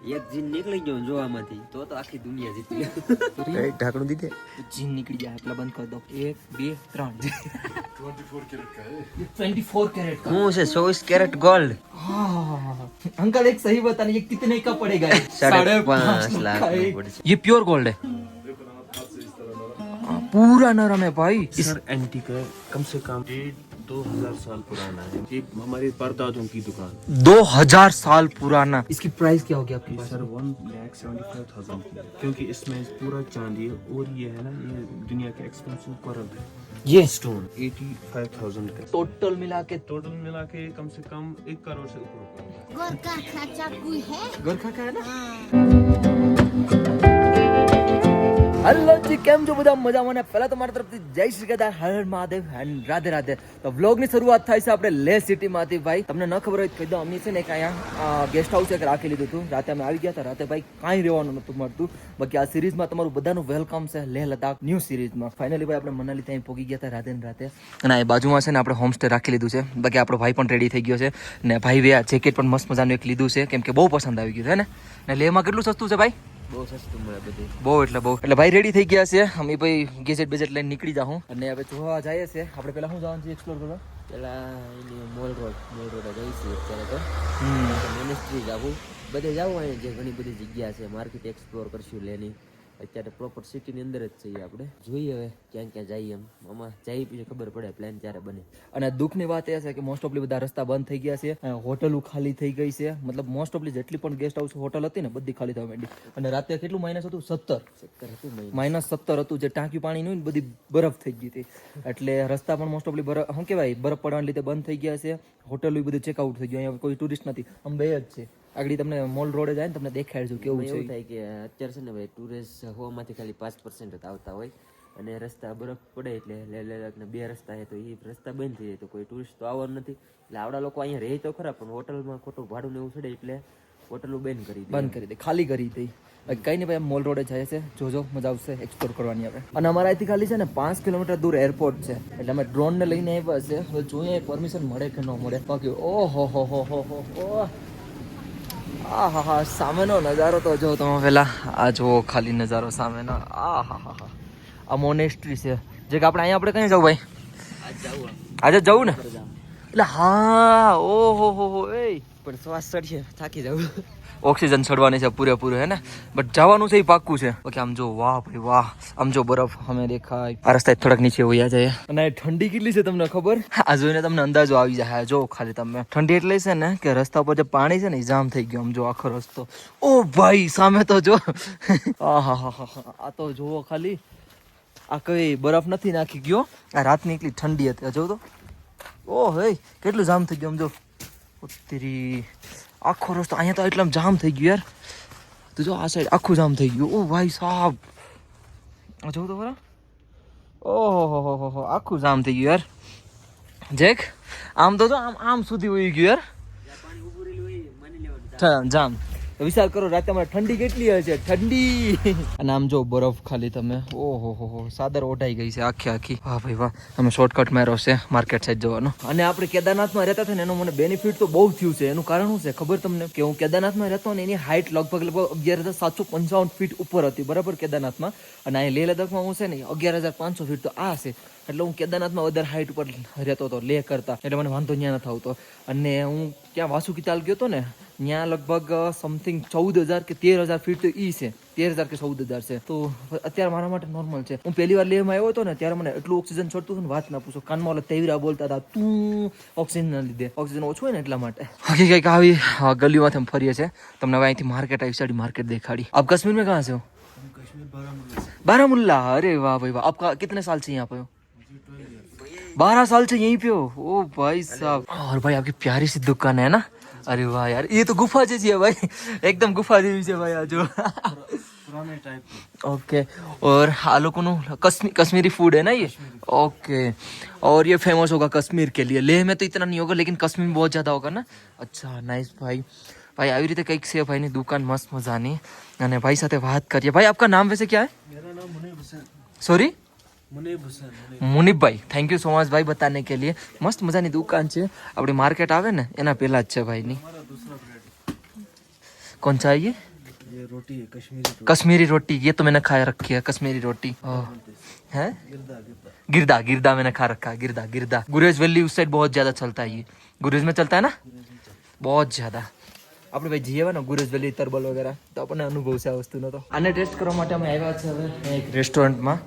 એક જીન નીકળી ગયો જોવામાંથી તો તો આખી દુનિયા જીતી કઈ ઢાંકણું દીધે જીન નીકળી જાય એટલા બંધ કરી દો એક બે ત્રણ ट्वेंटी फोर कैरेट का હું છે ચોવીસ કેરેટ ગોલ્ડ हाँ अंकल एक सही बताने ये कितने का पड़ेगा ये? साढ़े साढ़े पाँच पाँच लाख का में एक। पड़ ये प्योर गोल्ड है हाँ, पूरा नरम है भाई सर एंटीक है कम से कम डेढ़ दो हज़ार साल पुराना है। ये हमारे परदादों की दुकान। दो हज़ार साल पुराना। इसकी प्राइस क्या होगी आपके sir one lakh seventy five thousand की क्योंकि इसमें पूरा चांदी है और ये है ना ये दुनिया के एक्सपेंसिव कोरल है। ये स्टोन एटी फाइव थाउज़ेंड का। टोटल मिला के टोटल मिला के कम से कम एक करोड़ से ऊपर खाचा कोई है? गोरखा का है ना? હેલો જી કેમ છો બધા? મજામાં ને? પહેલા તો મારા તરફથી જય શ્રી ગદા હર મહાદેવ એન્ડ રાધે રાધે. તો વ્લોગની શરૂઆત થાય છે આપણે લે સિટીમાંથી, ભાઈ. તમને ન ખબર હોય કીધું અમે છે ને એક અહીંયા ગેસ્ટ હાઉસ એક રાખી લીધું હતું રાતે અમે આવી ગયા હતા. રાતે ભાઈ કાંઈ રહેવાનું નહોતું મળતું. બાકી આ સિરીઝમાં તમારું બધાનું વેલકમ છે લેહ લદ્દાખ ન્યૂ સિરીઝમાં ફાઇનલી ભાઈ આપણે મનાલી ત્યાં પહોંચી ગયા હતા રાતે રાતે. અને એ બાજુમાં છે ને આપણે હોમસ્ટે રાખી લીધું છે. બાકી આપણો ભાઈ પણ રેડી થઈ ગયો છે. ને ભાઈ વ્યા જેકેટ પણ મસ્ત મજાનું એક લીધું છે. કેમ કે બહુ પસંદ આવી ગયું છે ને? લેહમાં કેટલું સસ્તું છે ભાઈ? બહુ સસ્તું મળે બધી. બહુ એટલે બહુ. એટલે ભાઈ રેડી થઈ ગયા છે? અમે ભાઈ ગેજેટ બેજેટ લઈને નીકળી જાઉં અને હવે જોવા જઈએ છે આપણે પેલા શું જવાનું છે એક્સપ્લોર કરવા? પેલા એની મોલ રોડ મોલ રોડ જઈશું અત્યારે તો. મિનિસ્ટ્રી જાવું બધે જાવું અહીંયા જે ઘણી બધી જગ્યા છે. માર્કેટ એક્સપ્લોર કરશું લેની. અત્યારે પ્રોપર સિટીની અંદર જ છીએ આપણે. જોઈએ હવે ક્યાં ક્યાં જઈએ એમ. આમાં જઈએ પછી ખબર પડે પ્લાન ત્યારે બને. અને દુઃખની વાત એ છે કે મોસ્ટ ઓફલી બધા રસ્તા બંધ થઈ ગયા છે. હોટલો ખાલી થઈ ગઈ છે. મતલબ મોસ્ટ ઓફલી જેટલી પણ ગેસ્ટ હાઉસ હોટલ હતી ને બધી ખાલી થવા માંડી. અને રાતે કેટલું માઇનસ હતું? સત્તર. સત્તર હતું માઇનસ સત્તર હતું. જે ટાંકી પાણી નું બધી બરફ થઈ ગઈ હતી. એટલે રસ્તા પણ મોસ્ટ ઓફલી બરફ શું કહેવાય? બરફ પડવાને લીધે બંધ થઈ ગયા છે. હોટલો બધું ચેકઆઉટ થઈ ગયું. અહીંયા કોઈ ટુરિસ્ટ નથી. આમ બે જ છે. આગળ તમને મોલ રોડે જાય ને તમને દેખાડજો કેવું એવું થાય કે અત્યારે છે ને ભાઈ ટુરિસ્ટ હોવામાંથી ખાલી પાંચ પર્સન્ટ જ આવતા હોય અને રસ્તા બરફ પડે એટલે લે લદ્દાખના બે રસ્તા છે તો એ રસ્તા બંધ થઈ જાય તો કોઈ ટુરિસ્ટ તો આવવાનું નથી. એટલે આવડા લોકો અહીંયા રહે તો ખરા પણ હોટલમાં ખોટું ભાડું ને એવું ચડે એટલે હોટલું બંધ કરી દે. બંધ કરી દે ખાલી કરી દઈ કઈ નહીં ભાઈ મોલ રોડે જાય છે. જોજો મજા આવશે એક્સપ્લોર કરવાની આપણે. અને અમારા અહીંથી ખાલી છે ને પાંચ કિલોમીટર દૂર એરપોર્ટ છે. એટલે અમે ડ્રોન ને લઈને આવ્યા છે. હવે જોઈએ પરમિશન મળે કે ન મળે. બાકી ઓહો હો હો હો હો હો. આ હા હા સામેનો નજારો તો જો તમે પેલા આ જુઓ ખાલી નજારો સામેનો. આ હા હા હા આ મોનેસ્ટ્રી છે. જે કે આપણે અહીંયા આપણે કઈ જવું ભાઈ? આજે જવું ને? એટલે હા ઓહો હો હો એ પણ શ્વાસ ચડશે થાકી જવું. ઓક્સિજન ચડવાની છે પૂરેપૂરું હે ને? બટ જવાનું છે એ પાક્કું છે. બાકી આમ જો વાહ ભાઈ વાહ. આમ જો બરફ અમે દેખાય. આ રસ્તા થોડાક નીચે વયા જાય અને ઠંડી કેટલી છે તમને ખબર? આ જોઈને તમને અંદાજો આવી જાય. જો ખાલી તમે. ઠંડી એટલે છે ને કે રસ્તા પર જે પાણી છે ને એ જામ થઈ ગયો. આમ જો આખો રસ્તો. ઓ ભાઈ સામે તો જો. આહા હા હા આ તો જુઓ ખાલી. આ કઈ બરફ નથી નાખી ગયો. આ રાતની એટલી ઠંડી હતી. જો તો. ઓ હે કેટલું જામ થઈ ગયું. આમ જો. ઉત્તરી. આખો રસ્તો અહીંયા તો એટલા જામ થઈ ગયું યાર. તું જો આ સાઈડ આખું જામ થઈ ગયું. ઓ ભાઈ સાહેબ જોઉં તો ખરા? ઓહો હો હો હો હો આખું જામ થઈ ગયું યાર. જેક આમ તો આમ આમ સુધી વહી ગયું યાર. જામ. તો વિચાર કરો, રાતે અમારે ઠંડી કેટલી હશે ઠંડી. અને આમ જો બરફ ખાલી તમે. ઓહો હો હો સાદર ઓઢાઈ ગઈ છે આખી આખી. વાહ ભાઈ વાહ, અમે શોર્ટકટ માર્યો છે માર્કેટ સાઈડ જવાનો. અને આપણે કેદારનાથમાં રહેતા હતા ને, એનું મને બેનિફિટ તો બહુ થયું છે. એનું કારણ શું છે? ખબર તમને? કે હું કેદારનાથમાં રહેતો ને, એની હાઇટ લગભગ લગભગ અગિયાર હજાર સાતસો પંચાવન ફીટ ઉપર હતી. બરાબર કેદારનાથમાં? અને અહીં લેહ લદ્દાખમાં હું છે ને, અગિયાર હજાર પાંચસો ફીટ તો આ છે. એટલે હું કેદારનાથમાં વધારે હાઇટ ઉપર રહેતો હતો લેહ કરતા. એટલે મને વાંધો ત્યાં નથી આવતો અને હું ક્યાં વાસુકી કિતાલ ગયો હતો ને ત્યાં લગભગ સમથિંગ ચૌદ હજાર કે તેર હજાર ફીટ તો ઈ છે. તેર હજાર કે ચૌદ હજાર છે. તો અત્યારે મારા માટે નોર્મલ છે. હું પહેલી વાર લેહમાં આવ્યો હતો ને ત્યારે મને એટલું ઓક્સિજન ચડતું હતું વાત ના પૂછો. કાનમાં ઓલા તેવરા બોલતા હતા તું ઓક્સિજનના લીધે. ઓક્સિજન ઓછું હોય ને એટલા માટે. બાકી કંઈક આવી ગલીઓમાંથી અમે ફરીએ છે તમને હવે અહીંથી માર્કેટ આવી સાડી માર્કેટ દેખાડી. આપ કશ્મીરમાં ક્યાં છો? બારામુલ્લા. અરે વાહ ભાઈ વાહ. આપ કા કિતને સાલ છે અહીંયા પર बारह साल से यहीं पे हो। ओ भाई साहब। और भाई आपकी प्यारी सी दुकान है ना? अरे वाह यार ये तो गुफा जैसी है भाई। एकदम गुफा जैसी है भाई आज ओके और आलो को कश्मीर कश्मीरी फ़ूड है ना ये? ओके और ये फ़ेमस होगा कश्मीर के लिए। लेह में तो इतना नहीं होगा लेकिन कश्मीर में बहुत ज़्यादा होगा ना? अच्छा नाइस भाई। भाई આવી रीते कई से भाई ने दुकान मस्त मज़ा नहीं भाई साथ बात करिए भाई आपका नाम वैसे क्या है? मेरा नाम sorry Munib Hussain Munib મુનિબભાઈ thank you so much ભાઈ બતાને કે लिए મસ્ત મજાની દુકાન છે આપણી માર્કેટ આવે ને એના પહેલા જ છે ભાઈની हमारा दूसरा ब्रेड કોણ चाहिए ये रोटी है कश्मीरी कश्मीरी रोटी ये तो मैंने खा रखी है कश्मीरी रोटी ओह, है गिरदा गिरदा मैंने खा रखा है गिरदा गिरदा गुरेज वैली उस साइड बहुत ज्यादा चलता है ये गुरेज में चलता है ना बहुत જ્યાદા આપણે ભાઈ જઈએ ને ગુરેજ વેલી તરબલ વગેરે તો આપણને અનુભવ છે આ વસ્તુનો તો આને ટેસ્ટ કરવા માટે અમે આવ્યા છે હવે એક રેસ્ટોરન્ટમાં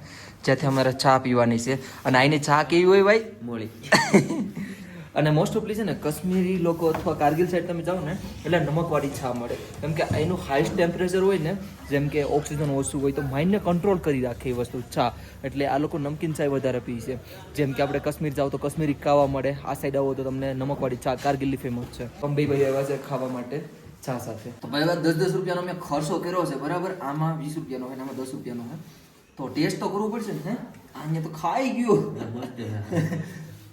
જ્યાંથી અમારે ચા પીવાની છે. અને આની ચા કેવી હોય ભાઈ? મોળી અને મોસ્ટ ઓફલી છે ને કશ્મીરી લોકો અથવા કારગિલ સાઈડ તમે જાઓ ને એટલે નમકવાળી ચા મળે. કેમ કે એનું હાઈસ્ટ ટેમ્પરેચર હોય ને જેમ કે ઓક્સિજન ઓછું હોય તો માઇન્ડને કંટ્રોલ કરી રાખે એ વસ્તુ ચા. એટલે આ લોકો નમકીન ચાય વધારે પી છે. જેમ કે આપણે કશ્મીર જાઓ તો કાશ્મીરી ખાવા મળે. આ સાઈડ આવો તો તમને નમકવાળી ચા કારગિલની ફેમસ છે. પંબઈ ભાઈ આવ્યા છે ખાવા માટે ચા સાથે. તો પહેલાં દસ દસ રૂપિયાનો મેં ખર્ચો કર્યો છે બરાબર? આમાં વીસ રૂપિયાનો હોય આમાં દસ રૂપિયાનો હોય. તો ટેસ્ટ તો કરવું પડશે ને અહીંયા તો ખાઈ ગયો.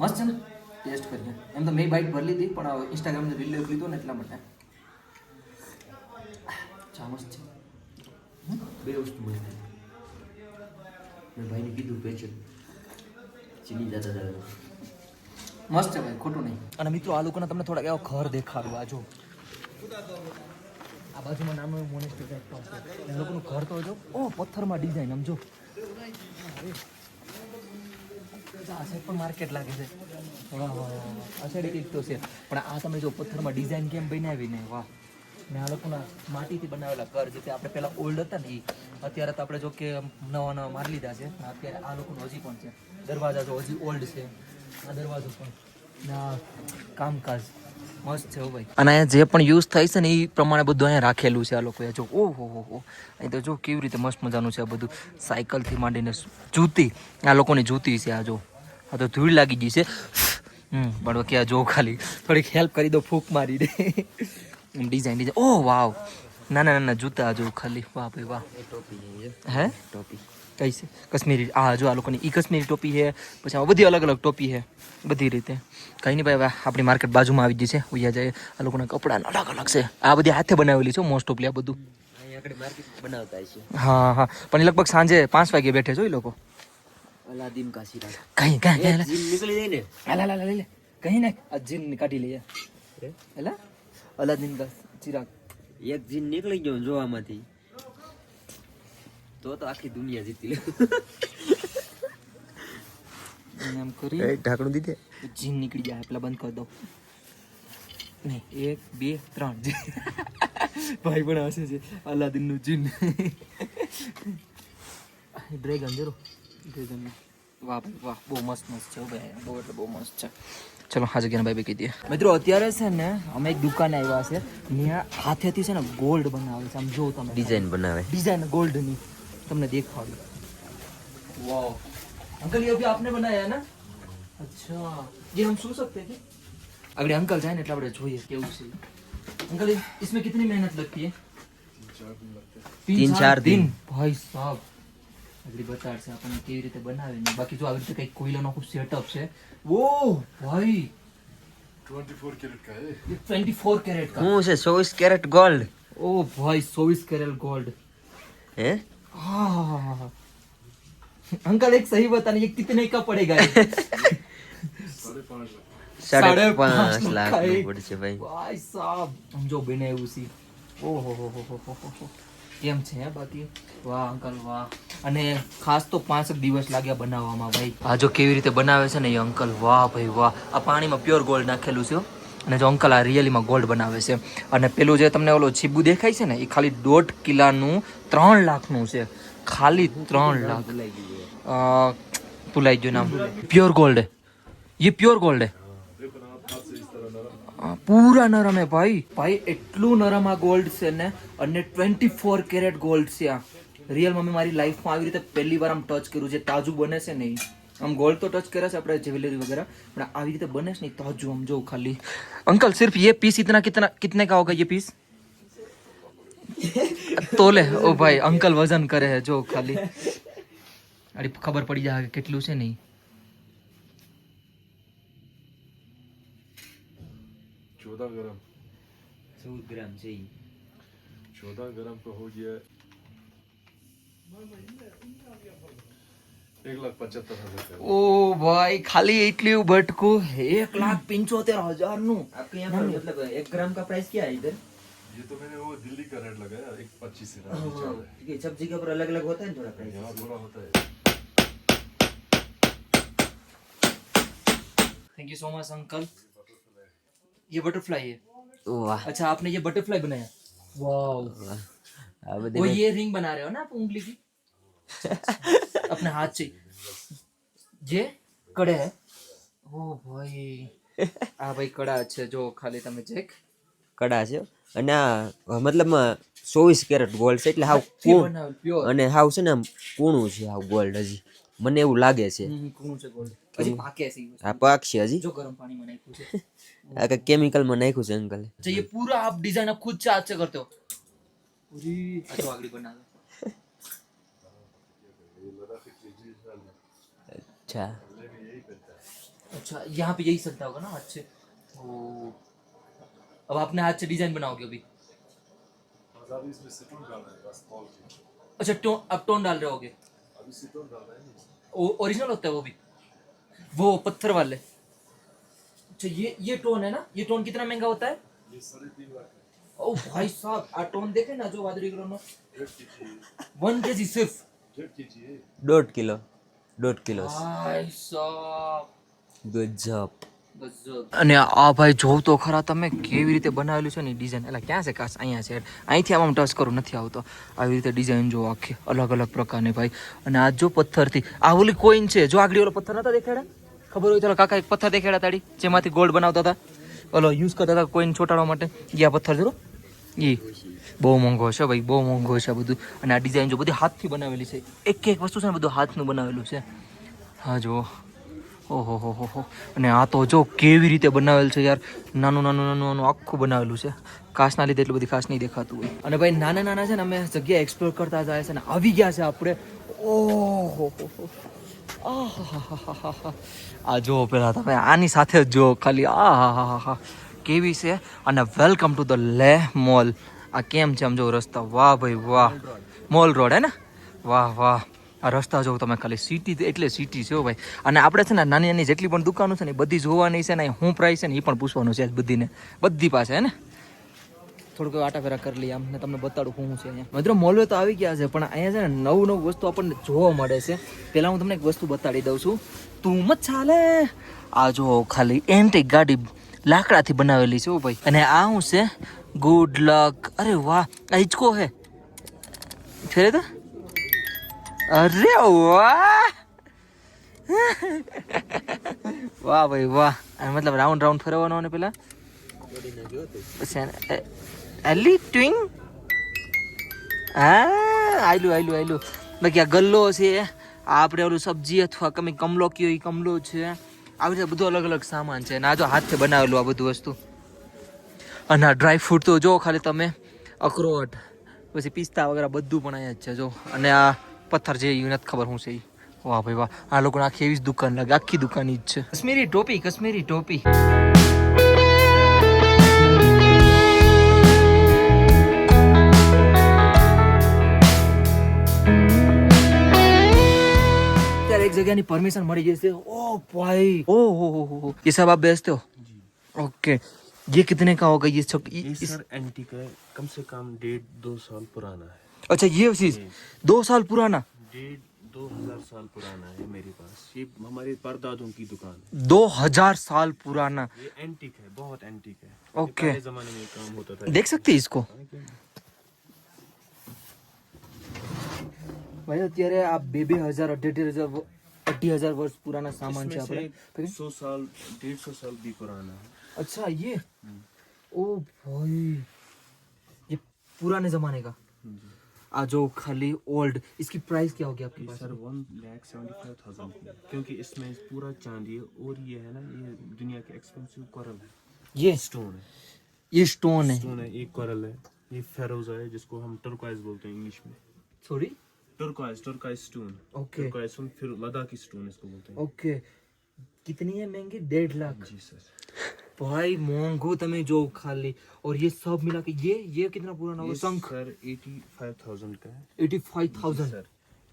મસ્ત છે ને? ટેસ્ટ કરીએ. એમ તો મેં બાઇટ ભરી લીધી પણ ઇન્સ્ટાગ્રામનો રીલ લીધો ને એટલા માટે. ચા મસ્ત છે. બે વસ્તુ મળી મેં ભાઈને કીધું પેચલ ચીની દાદા દાદા. મસ્ત છે ભાઈ ખોટું નહીં. અને મિત્રો આ લોકોના તમને થોડાક એવો ઘર દેખાડું આ જો. આ બાજુમાં નાનું મોનેસ્ટ્રી ટાઈપ એ લોકોનું ઘર તો જો ઓ પથ્થરમાં ડિઝાઇન આમ જો આ સાઈડ પણ માર્કેટ લાગે છે. આ સાઈડ કંઈક તો છે. પણ આ તમે જો પથ્થરમાં ડિઝાઇન કેમ બનાવીને, વાહ. ને આ લોકોના માટીથી બનાવેલા ઘર, જે આપણે પહેલાં ઓલ્ડ હતા ને અત્યારે તો આપણે જો કે નવા નવા મારી લીધા છે. અત્યારે આ લોકોનું હજી પણ છે. દરવાજા જો હજી ઓલ્ડ છે. આ દરવાજો પણ. કામકાજ મસ્ત છે ભાઈ. અને અહીંયા જે પણ યુઝ થાય છે ને એ પ્રમાણે બધું અહીંયા રાખેલું છે આ લોકોએ. જો ઓહો હો હો અહીં તો જો કેવી રીતે મસ્ત મજાનું છે આ બધું. સાયકલથી માંડીને જૂતી. આ લોકોની જૂતી છે આ જો. આ તો ધૂળ લાગી ગઈ છે. હમ પણ કે આ જો ખાલી. થોડીક હેલ્પ કરી દો ફૂંક મારી દે ડિઝાઇન ડિઝાઇન ઓહ વાવ. નાના નાના જૂતા જો ખાલી. વાહ ભાઈ વાહ. ટોપી હે? ટોપી. કઈ છે કશ્મીરી આ જો આ લોકોની એ કશ્મીરી ટોપી છે પછી આમાં બધી અલગ અલગ ટોપી છે બધી રીતે. કંઈ નહીં ભાઈ આપણી માર્કેટ બાજુમાં આવી ગઈ છે ઉયા જાય. આ લોકોના કપડાં અલગ અલગ છે. આ બધી હાથે બનાવેલી છે મોસ્ટ ઓફલી આ બધું. બનાવતા છે હા હા. પણ લગભગ સાંજે પાંચ વાગે બેઠે છો એ લોકો. અલાદીન કાશી કઈ કઈ નીકળી જાય ને. હાલા હાલા લઈ લે કઈ ને આ જીન કાઢી લઈએ. હેલા અલાદીન કા ચિરાગ એક જીન નીકળી ગયો જોવામાંથી. તો તો આખી દુનિયા જીતી લે. એમ કરી એક ઢાંકણું દીધે? જીન નીકળી જાય પેલા બંધ કરી દો નહીં એક બે ત્રણ. ભાઈ પણ હશે છે અલાદીનનું જીન. ડ્રેગન જરો ડ્રેગન વાહ ભાઈ વાહ બહુ મસ્ત મસ્ત છે ભાઈ. બહુ એટલે બહુ મસ્ત છે. ચલો હા જગ્યાને ભાઈ કહી દઈએ મિત્રો અત્યારે છે ને અમે એક દુકાને આવ્યા છે. ત્યાં હાથેથી છે ને ગોલ્ડ બનાવે છે. આમ જો તમે. ડિઝાઇન બનાવે. ડિઝાઇન ગોલ્ડની તમને દેખાડું वाओ अंकल ये अभी आपने बनाया है ना अच्छा ये हम सो सकते हैं क्या अगले अंकल जाए એટલે આપણે જોઈએ કેવું છે अंकल ये- इसमें कितनी मेहनत लगती है तीन चार दिन। ભાઈ સાહેબ આગળ બતાડશે આપણને કેવી રીતે બનાવે ને બાકી જો આવી રીતે કંઈક કોયલાનો ખૂબ સેટઅપ છે ઓ ભાઈ 24 कैरेट का है ये 24 कैरेट का હું છે ચોવીસ કેરેટ ગોલ્ડ ओ भाई 24 कैरेट गोल्ड હે हाँ अंकल एक सही बताना ये कितने का पड़ेगा ये? સાડે પાંચ પાંચ લાખ લાખ નું એક. પડશે ભાઈ ભાઈ સાહેબ સમજો બનાવ્યું છે ઓહો હો હો હો હો હો હો. કેમ છે હે બાકી વાહ અંકલ વાહ અને ખાસ તો પાંચ જ દિવસ લાગ્યા બનાવવામાં ભાઈ આ જો કેવી રીતે બનાવે છે ને એ અંકલ વાહ ભાઈ વાહ આ પાણીમાં પ્યોર ગોલ્ડ નાખેલું છે હો. અને જો અંકલ આ રિયલીમાં ગોલ્ડ બનાવે છે. અને પેલું જે તમને ઓલો છીબુ દેખાય છે ને, એ ખાલી દોઢ કિલાનું ત્રણ લાખનું છે. ખાલી ત્રણ લાખ. ભૂલાઈ ગયું નામ. પ્યોર ગોલ્ડ એ. પ્યોર ગોલ્ડ પૂરા નરમ હે ભાઈ. ભાઈ, એટલું નરમ આ ગોલ્ડ છે ને, અને ટ્વેન્ટી ફોર કેરેટ ગોલ્ડ છે આ. રિયલમાં મેં મારી લાઈફમાં આવી રીતે પહેલી વાર આમ ટચ કર્યું જે તાજું બને છે નહીં આમ ગોલ્ડ તો ટચ કર્યા છે આપણે જ્વેલરી વગેરે પણ આવી રીતે બને છે ને ઈ તાજું આમ જો ખાલી अंकल सिर्फ ये पीस इतना कितना कितने का होगा ये पीस તોલે ઓ ભાઈ અંકલ વજન કરે છે જો ખાલી અરે ખબર પડી જાય કે કેટલું છે નહીં चौदह ग्राम ચૌદ ગ્રામ છે ઈ. चौदह ग्राम का हो गया एक लाख पचहत्तर हजार का ઓ ભાઈ ખાલી એટલું ભટકું એક લાખ પંચોતેર હજાર નું आपके यहाँ पर मतलब एक ग्राम का प्राइस क्या है इधर ये तो मैंने वो दिल्ली का रेट लगाया एक पच्चीस से नीचे आ रहा है सब जगह पर अलग अलग होता है थोड़ा प्राइस यहाँ थोड़ा होता है thank you so much uncle ये बटरफ्लाई है वाह अच्छा आपने ये बटरफ्लाई बनाया वाह આ वो બધી ये रिंग बना रहे हो ना आप उंगली की अपने हाथ से। જે કડે ઓ ભાઈ આ ભાઈ કડા છે જો ખાલી તમે ચેક કડા છે અને આ મતલબ ચોવીસ કેરેટ ગોલ્ડ છે એટલે હાવ અને હાવ છે ને આમ કૂણું છે હાવ ગોલ્ડ હજી. મને એવું લાગે છે. કૂણું પાક છે હજી. જો ગરમ પાણીમાં નાખ્યું છે. આ કે કેમિકલમાં નાખ્યું છે અંકલ. એ પૂરા હાફ ડિઝાઇન ખુદ છે કરતો. પૂરી આગળ બનાવ્યો अच्छा। अच्छा यहाँ पे यही सकता होगा ना अच्छे। से ओ अब आपने हाथ से डिज़ाइन बनाओगे अभी? अच्छा टो, अब टोन डाल रहे होगे। ओरिजिनल होता है वो भी? वो पत्थर वाले। अच्छा ये ये टोन है ना? ये टोन कितना महँगा होता है? ओ भाई साहब आ टोन देखे ना जो वादरी करो ना। वन के जी सिर्फ़। દોઢ કિલો. દોઢ કિલો ગજબ. અને આ ભાઈ જોવ તો ખરા તમે કેવી રીતે બનાવેલું છે ને ડિઝાઇન એટલે ક્યાં છે કાશ અહીંયા છે. અહીંથી આમ ટચ કરું નથી આવતો. આવી રીતે ડિઝાઇન જો આખી અલગ અલગ પ્રકારની ભાઈ. અને આ જો પથ્થરથી આ ઓલી કોઈન છે. જો આગળ ઓલો પથ્થર નતા દેખાડ્યા? ખબર હોય તો કાકા એક પથ્થર દેખાડ્યા તાડી જેમાંથી ગોલ્ડ બનાવતા હતા. ઓલો યુઝ કરતા હતા કોઈન ચોટાડવા માટે. ગયા પથ્થર જરો એ બહુ મોંઘો છે ભાઈ, બહુ મોંઘો છે બધું. અને આ ડિઝાઇન જો બધી હાથથી બનાવેલી છે. એક એક વસ્તુ છે ને બધું હાથનું બનાવેલું છે. હા જો ઓહો, હો હો હો. અને આ તો જો કેવી રીતે બનાવેલ છે યાર. નાનું નાનું નાનું નાનું આખું બનાવેલું છે. કાચના લીધે એટલું બધી ખાસ નહીં દેખાતું હોય. અને ભાઈ, નાના નાના છે ને અમે જગ્યા એક્સપ્લોર કરતા જાય છે ને આવી ગયા છે આપણે. ઓહો, હો હો. આ જો પેલા તમે આની સાથે જ જો ખાલી. આ હા હા હા કેવી છે? અને વેલકમ ટુ ધ લે મોલ આ કેમ છે આમ જો રસ્તા? વાહ ભાઈ, વાહ. મોલ રોડ હે ને? વાહ વાહ. આ રસ્તા જોવો તમે ખાલી સિટી એટલે સિટી છે ભાઈ. અને આપણે છે ને નાની નાની જેટલી પણ દુકાનો છે ને એ બધી જોવાની છે ને શું પ્રાઇસ છે ને એ પણ પૂછવાનું છે બધીને. બધી પાસે, હે ને? થોડુંક આટા ફેરા કરી લઈએ આમ ને તમને બતાડું શું છે અહીંયા. મિત્રો મોલવે તો આવી ગયા છે, પણ અહીંયા છે ને નવું નવું વસ્તુ આપણને જોવા મળે છે. પહેલાં હું તમને એક વસ્તુ બતાડી દઉં છું. તું મત ચાલે. આ જો ખાલી એન્ટિક ગાડી લાકડાથી બનાવેલી છે ભાઈ. અને આ શું છે? ગુડ લક અરે વાહ, આ હિચકો હે. ફેરે તો? અરે વાહ! વાહ ભાઈ, વાહ. મતલબ રાઉન્ડ રાઉન્ડ ફેરવવાનો ને પેલા? એલી ટ્વિંગ હા, આયલું આયલું આયલું. બાકી આ ગલ્લો છે આપણે ઓલું સબ્જી અથવા કમી કમલો કયો એ કમલો છે. આવી રીતે બધું અલગ અલગ સામાન છે. અને આ જો હાથથી બનાવેલું આ બધું વસ્તુ. અને આ ડ્રાય ફ્રૂટ તો જો ખાલી તમે અખરોટ, પછી પિસ્તા વગેરે બધું પણ અહીંયા જ છે જો. અને આ પથ્થર છે એ નથી ખબર શું છે. વાહ ભાઈ વાહ. આ લોકોને આખી એવી જ દુકાન લાગે. આખી દુકાન જ છે. કશ્મીરી ટોપી કશ્મીરી ટોપી. जगह परमिशन मरी जैसे ओ भाई ओ हो हो हो ये सब आप बेचते हो ओके ये कितने का होगा ये सब ये इस- सर एंटीक है कम से कम डेढ़ दो साल पुराना है अच्छा ये चीज दो साल पुराना डेढ़ दो हजार साल पुराना है मेरे पास ये हमारे परदादों की दुकान है दो हजार साल पुराना ये एंटीक है बहुत एंटीक है ओके। ये पहले जमाने में ये काम होता था देख सकते हैं इसको ભાઈ અત્યારે આ બે બે હજાર અઢી અઢી હજાર अड्डी हज़ार वर्ष पुराना सामान सौ साल डेढ़ सौ साल भी पुराना है। अच्छा ये? हम्म। ओ भाई ये पुराने जमाने का। हम्म। आ जो खाली ओल्ड इसकी प्राइस क्या होगी आपके पास? Sir one lakh seventy five thousand क्योंकि इसमें पूरा चांदी है और ये है ना ये दुनिया के एक्सपेंसिव कॉरल है। ये? स्टोन है। ये स्टोन है। स्टोन है ये कॉरल है। ये फेरोजा है जिसको हम टर्कोइज बोलते हैं इंग्लिश में। Sorry turquoise turquoise stone okay turquoise stone फिर लदा की स्टोन इसको बोलते हैं। ओके कितनी है महँगी? डेढ़ लाख। जी सर। भाई मोंगो तमें जो खा खाली। और ये सब मिला के ये ये कितना पुराना हो? शंख। सर 85000 का है। 85000 सर।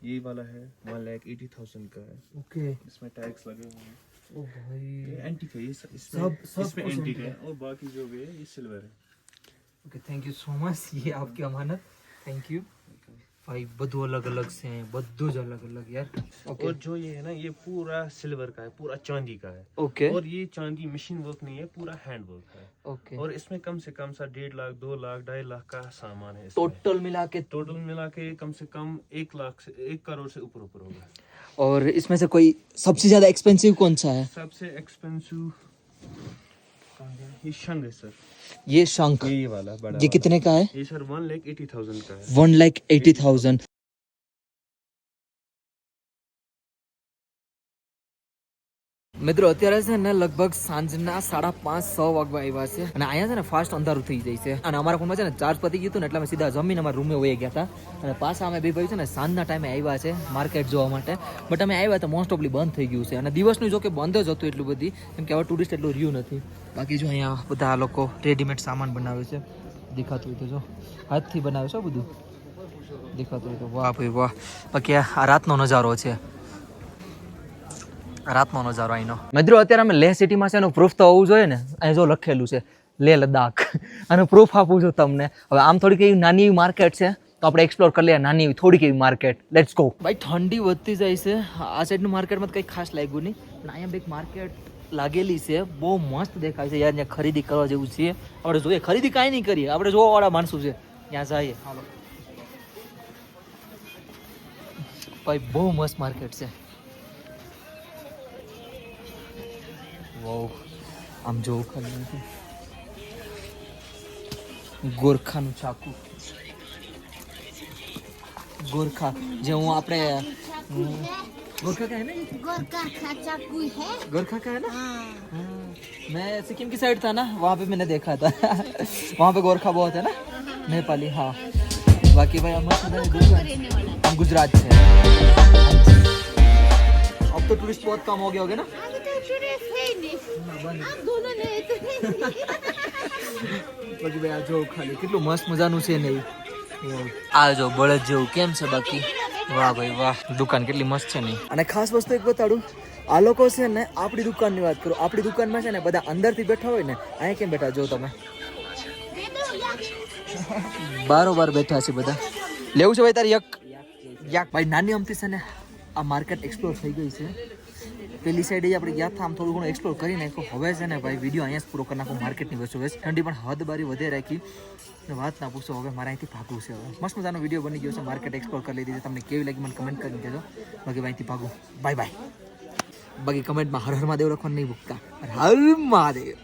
ये वाला है वन लाख एटी थाउज़ेंड का है। ओके इसमें टैक्स लगे हुए हैं। ओ भाई। एंटीक है ये सब सब इसमें एंटीक है। और बाकी जो भी है ये सिल्वर है। Okay thank you so much ये आपकी हाँ। अमानत। थैंक यू भाई બધું અલગ અલગ છે બધું જ અલગ અલગ યાર ઓકે और जो ये है ना ये पूरा सिल्वर का है पूरा चांदी का है ओके और ये चांदी मशीन वर्क नहीं है पूरा हैंड वर्क है ओके और इसमें कम से कम सा डेढ़ लाख दो लाख ढाई लाख का सामान है इसमें। टोटल मिला के टोटल मिला के कम से कम एक लाख से एक करोड़ से ऊपर ऊपर होगा और इसमें से कोई सबसे ज्यादा एक्सपेंसिव कौन सा है सबसे एक्सपेंसिव ये शंग है सर ये शंख ये ये वाला बड़ा ये वाला। कितने का है ये sir one lakh eighty thousand का है वन लाख एटी थाउजेंड મિત્રો, અત્યારે છે ને લગભગ સાંજના સાડા પાંચ, છ વાગવા આવ્યા છે અને અહીંયા છે ને ફાસ્ટ અંધારું થઈ જાય છે. અને અમારા ફોનમાં છે ને ચાર્જ પતી ગયું હતું ને એટલે અમે સીધા જમીન અમારા રૂમે વહી ગયા હતા. અને પાછા અમે બે ભાઈ છે ને સાંજના ટાઈમે આવ્યા છે માર્કેટ જોવા માટે. બટ અમે આવ્યા તો મોસ્ટ ઓફલી બંધ થઈ ગયું છે. અને દિવસનું જો કે બંધ જ હતું એટલું બધી, કેમ કે હવે ટુરિસ્ટ એટલું રહ્યું નથી. બાકી જો અહીંયા બધા લોકો રેડીમેડ સામાન બનાવે છે. દેખાતું હોય તો જો. હાથથી બનાવે છે બધું. દેખાતું હોય તો વાહ ભાઈ વાહ. બાકી આ રાતનો નજારો છે. રાતનો નજારો અહીંનો મિત્રો અત્યારે અમે લેહ સિટીમાં છે એનું પ્રૂફ તો હોવું જોઈએ ને. અહીં જો લખેલું છે લેહ લદ્દાખ. અને પ્રૂફ આપું છું તમને. હવે આમ થોડીક એવી નાની એવી માર્કેટ છે તો આપણે એક્સપ્લોર કરી લઈએ નાની એવી થોડીક એવી માર્કેટ લેટ્સ ગો ભાઈ ઠંડી વધતી જાય છે. આ સાઈડનું માર્કેટમાં કંઈ ખાસ લાગ્યું નહીં. પણ અહીંયા બે માર્કેટ લાગેલી છે. બહુ મસ્ત દેખાય છે. યાર ત્યાં ખરીદી કરવા જેવું છે. આપણે જોઈએ ખરીદી કાંઈ નહીં કરીએ. આપણે જોવાવાળા માણસો છે. ત્યાં જઈએ. હાલો. ભાઈ બહુ મસ્ત માર્કેટ છે. વાવ આમ જોવું ખાલી ગોરખાનું ચાકુ ગોરખા જે હું આપણે गोरखा का है ना ये? गोरका खाचा कोई है गोरखा का है ना हाँ हाँ, मैं सिक्किम की साइड था ना वहाँ पे मैंने देखा था वहाँ पे गोरखा बहुत है ना नेपाली हाँ बाकी भाई हम हम गुजरात से हैं। अब तो टूरिस्ट बहुत कम हो गए होंगे ना आगे तो टूरिस्ट है ही नहीं हम दोनों ने तो है नहीं। બાકી ભાઈ આ જો ખાલી કેટલું મસ્ત મજાનું છે ને આ જો બળદ જેવું કેમ છે બાકી વાહ ભાઈ વાહ દુકાન કેટલી મસ્ત છે ને અને ખાસ વસ્તુ એક બતાડું આ લોકો છે ને આપણી દુકાનની વાત કરું આપણી દુકાનમાં છે ને બધા અંદરથી બેઠા હોય ને અહીંયા કેમ બેઠા જો તમે બારોબાર બેઠા છે બધા લેવું છે ભાઈ તારી યક યાક ભાઈ નાની અમથી છે ને આ માર્કેટ એક્સપ્લોર થઈ ગઈ છે પેલી સાઈડે આપણે ગયા હતા આમ થોડું ઘણું એક્સપ્લોર કરી નાખ્યું. હવે છે ને ભાઈ વીડિયો અહીંયા જ પૂરો કરી નાખું માર્કેટની વસ્તુ વચ્ચે ઠંડી પણ હદ બારી વધે રાખી. વાત ના પૂછો, હવે મારે અહીંથી ભાગવું છે હવે. મસ્ત મજાનો વીડિયો બની ગયો છે માર્કેટ એક્સપ્લોર કરી લીધી છે. તમને કેવી લાગી મને કમેન્ટ કરી દેજો બાકી અહીંથી ભાગું. બાય બાય બાકી કમેન્ટમાં હર હર મહાદેવ લખવાનું નહીં ભૂખતા હર મહાદેવ.